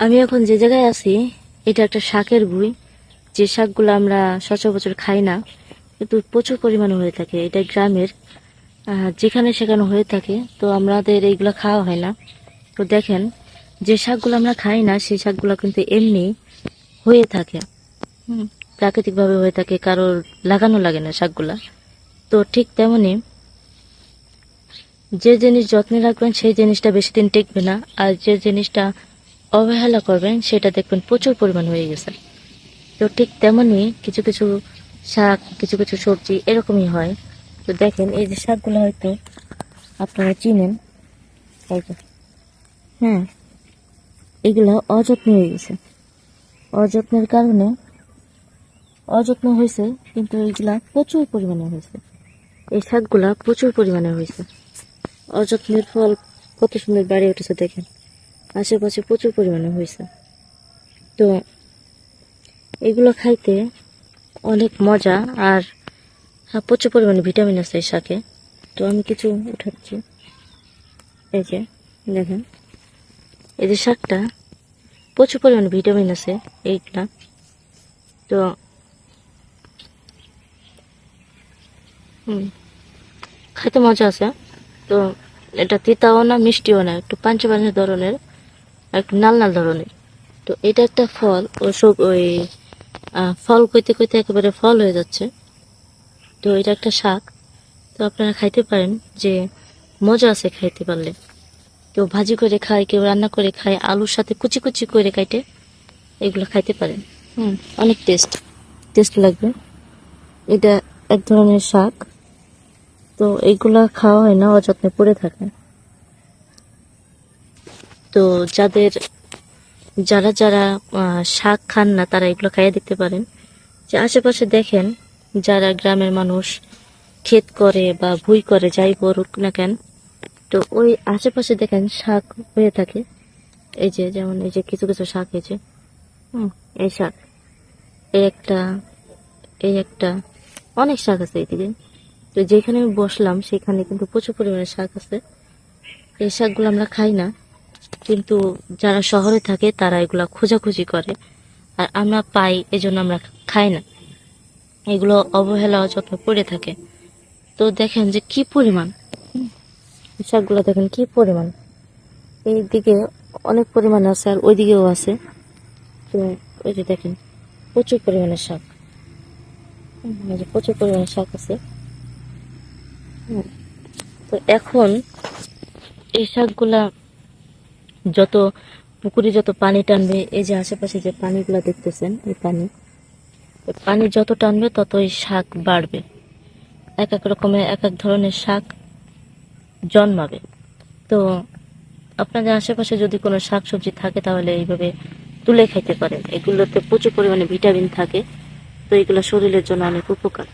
আমি এখন যে জায়গায় আছি, এটা একটা শাকের বই যে শাকগুলো আমরা সচরাচর খাই না, কিন্তু প্রচুর পরিমাণে হয়ে থাকে। এটা গ্রামের যেখানে সেখানে হয়ে থাকে। তো আমাদের এইগুলো খাওয়া হয় না। তো দেখেন, যে শাকগুলো আমরা খাই না, সেই শাকগুলো কিন্তু এমনি হয়ে থাকে। প্রাকৃতিকভাবে হয়ে থাকে, কারোর লাগানো লাগে না শাকগুলা। তো ঠিক তেমনি যে জিনিস যত্নে রাখবেন, সেই জিনিসটা বেশি দিন টিকবে না। আর যে জিনিসটা অবহেলা করবেন, সেটা দেখবেন প্রচুর পরিমাণ হয়ে গেছে। তো ঠিক তেমনই কিছু কিছু শাক, কিছু কিছু সবজি এরকমই হয়। তো দেখেন, এই যে শাকগুলো হয়তো আপনারা চিনেন। এই যে হ্যাঁ এগুলো অযত্ন হয়ে গেছে। অযত্নের কারণে অযত্ন হয়েছে, কিন্তু এগুলা প্রচুর পরিমাণে হয়েছে। এই শাকগুলা প্রচুর পরিমাণে হয়েছে। অযত্নের ফল কত সুন্দর বাড়ি উঠেছে দেখেন। আশেপাশে প্রচুর পরিমাণে হয়েছে। তো এগুলো খাইতে অনেক মজা আর প্রচুর পরিমাণে ভিটামিন আছে এই শাকে। তো আমি কিছু উঠাচ্ছি। এই যে, দেখেন। এই যে শাকটা, প্রচুর পরিমাণে ভিটামিন আছে এইগুলা তো খাইতে মজা আছে। তো এটা তিতাও না, মিষ্টিও না, একটু পাঞ্চে পাঞ্চে ধরনের আর নাল নাল ধরনের। তো এটা একটা ফল, ও সব ওই ফল কইতে কইতে একেবারে ফল হয়ে যাচ্ছে। তো এটা একটা শাক। তো আপনারা খাইতে পারেন যে মজা আছে খাইতে পারলে। কেউ ভাজি করে খায়, কেউ রান্না করে খায়, আলুর সাথে কুচি কুচি করে কাটে এগুলো খাইতে পারেন। হুম, অনেক টেস্ট। টেস্ট লাগবে। এটা এক ধরনের শাক। তো এইগুলা খাওয়া হয় না, অযত্নে পড়ে থাকে। তো যাদের, যারা যারা শাক খান না, তারা এগুলো খাইয়ে দেখতে পারেন। যে আশেপাশে দেখেন, যারা গ্রামের মানুষ, ক্ষেত করে বা ভুই করে, যাই করুক না কেন, তো ওই আশেপাশে দেখেন শাক হয়ে থাকে। এই যে, যেমন এই যে কিছু কিছু শাক এই যে এই শাক, এই একটা এই একটা, অনেক শাক আছে এইদিকে তো যেখানে আমি বসলাম, সেখানে কিন্তু প্রচুর পরিমাণে শাক আছে। এই শাকগুলো আমরা খাই না। কিন্তু যারা শহরে থাকে, তারা এগুলা খোঁজাখুঁজি করে। আর আমরা পাই, এজন্য আমরা খাই না। এগুলো অবহেলা যত্ন পড়ে থাকে। তো দেখেন যে কি পরিমাণ। শাকগুলো দেখেন কি পরিমাণ। এই দিকে অনেক পরিমাণ আছে আর ওই দিকেও আছে। তো ওই যে দেখেন, প্রচুর পরিমাণে শাক। প্রচুর পরিমাণে শাক আছে। তো এখন এই শাকগুলা যত পুকুরে যত পানি টানবে, এই যে আশেপাশে যে পানিগুলো দেখতেছেন, এই পানি পানি যত টানবে ততই শাক বাড়বে। এক এক রকমের, এক এক ধরনের শাক জন্মাবে। তো আপনাদের আশেপাশে যদি কোনো শাক সবজি থাকে, তাহলে এইভাবে তুলে খাইতে পারেন। এগুলোতে প্রচুর পরিমাণে ভিটামিন থাকে। তো এগুলো শরীরের জন্য অনেক উপকার।